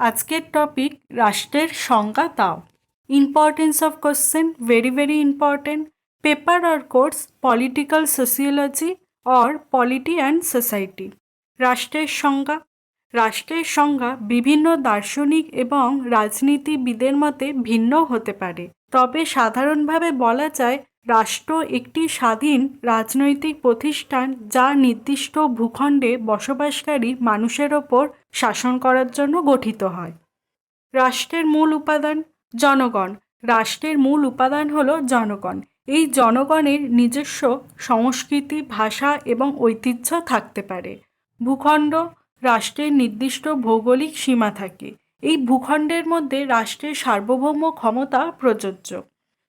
আজকের টপিক রাষ্ট্রের সংজ্ঞা দাও। Importance of question very very important paper or course political sociology or polity and society রাষ্ট্রের সংজ্ঞা। রাষ্ট্রের সংজ্ঞা বিভিন্ন দার্শনিক এবং রাজনীতিবিদের মতে ভিন্ন হতে পারে। তবে সাধারণভাবে বলা যায় রাষ্ট্র একটি স্বাধীন রাজনৈতিক প্রতিষ্ঠান যা নির্দিষ্ট ভূখণ্ডে বসবাসকারী মানুষের ওপর শাসন করার জন্য গঠিত হয়। রাষ্ট্রের মূল উপাদান জনগণ। রাষ্ট্রের মূল উপাদান হল জনগণ। এই জনগণের নিজস্ব সংস্কৃতি, ভাষা এবং ঐতিহ্য থাকতে পারে। ভূখণ্ড রাষ্ট্রের নির্দিষ্ট ভৌগোলিক সীমা থাকে। এই ভূখণ্ডের মধ্যে রাষ্ট্রের সার্বভৌম ক্ষমতা প্রযোজ্য।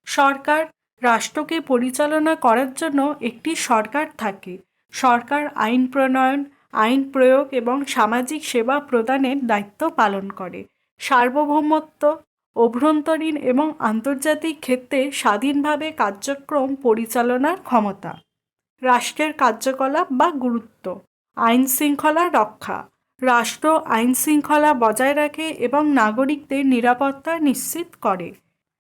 সরকার রাষ্ট্রকে পরিচালনা করার জন্য একটি সরকার থাকে। সরকার আইন প্রণয়ন, আইন প্রয়োগ এবং সামাজিক সেবা প্রদানের দায়িত্ব পালন করে। সার্বভৌমত্ব, অভ্যন্তরীণ এবং আন্তর্জাতিক ক্ষেত্রে স্বাধীনভাবে কার্যক্রম পরিচালনার ক্ষমতা। রাষ্ট্রের কার্যকলাপ বা গুরুত্ব। আইন শৃঙ্খলা রক্ষা। রাষ্ট্র আইন শৃঙ্খলা বজায় রাখে এবং নাগরিকদের নিরাপত্তা নিশ্চিত করে।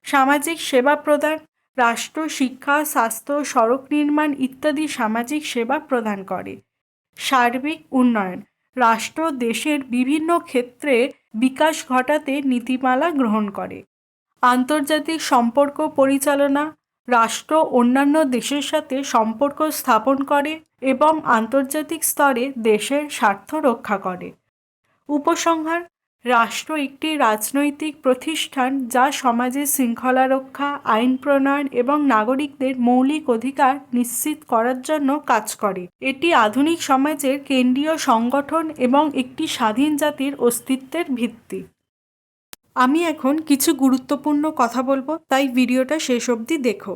সামাজিক সেবা প্রদান রাষ্ট্র, শিক্ষা, স্বাস্থ্য, সড়ক নির্মাণ ইত্যাদি সামাজিক সেবা প্রদান করে। সার্বিক উন্নয়ন। রাষ্ট্র দেশের বিভিন্ন ক্ষেত্রে বিকাশ ঘটাতে নীতিমালা গ্রহণ করে। আন্তর্জাতিক সম্পর্ক পরিচালনা। রাষ্ট্র অন্যান্য দেশের সাথে সম্পর্ক স্থাপন করে এবং আন্তর্জাতিক স্তরে দেশের স্বার্থ রক্ষা করে। উপসংহার। রাষ্ট্র একটি রাজনৈতিক প্রতিষ্ঠান যা সমাজে শৃঙ্খলা রক্ষা, আইন প্রণয়ন এবং নাগরিকদের মৌলিক অধিকার নিশ্চিত করার জন্য কাজ করে। এটি আধুনিক সমাজের কেন্দ্রীয় সংগঠন এবং একটি স্বাধীন জাতির অস্তিত্বের ভিত্তি। আমি এখন কিছু গুরুত্বপূর্ণ কথা বলব, তাই ভিডিওটা শেষ অবধি দেখো।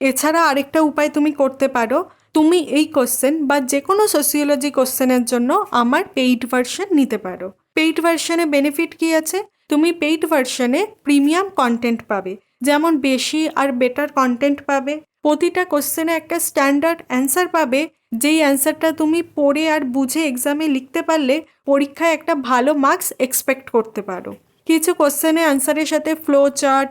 এছাড়া আরেকটা উপায় তুমি করতে পারো। তুমি এই কোশ্চেন বা যে কোনো সোসিওলজি কোশ্চেনের জন্য আমার পেইড ভার্সন নিতে পারো। পেইড ভার্সনে বেনিফিট কী আছে? তুমি পেইড ভার্সনে প্রিমিয়াম কন্টেন্ট পাবে। যেমন বেশি আর বেটার কন্টেন্ট পাবে। প্রতিটা কোশ্চেনে একটা স্ট্যান্ডার্ড অ্যান্সার পাবে। যেই অ্যান্সারটা তুমি পড়ে আর বুঝে এক্সামে লিখতে পারলে পরীক্ষায় একটা ভালো মার্কস এক্সপেক্ট করতে পারো। কিছু কোশ্চেনে অ্যান্সারের সাথে ফ্লো চার্ট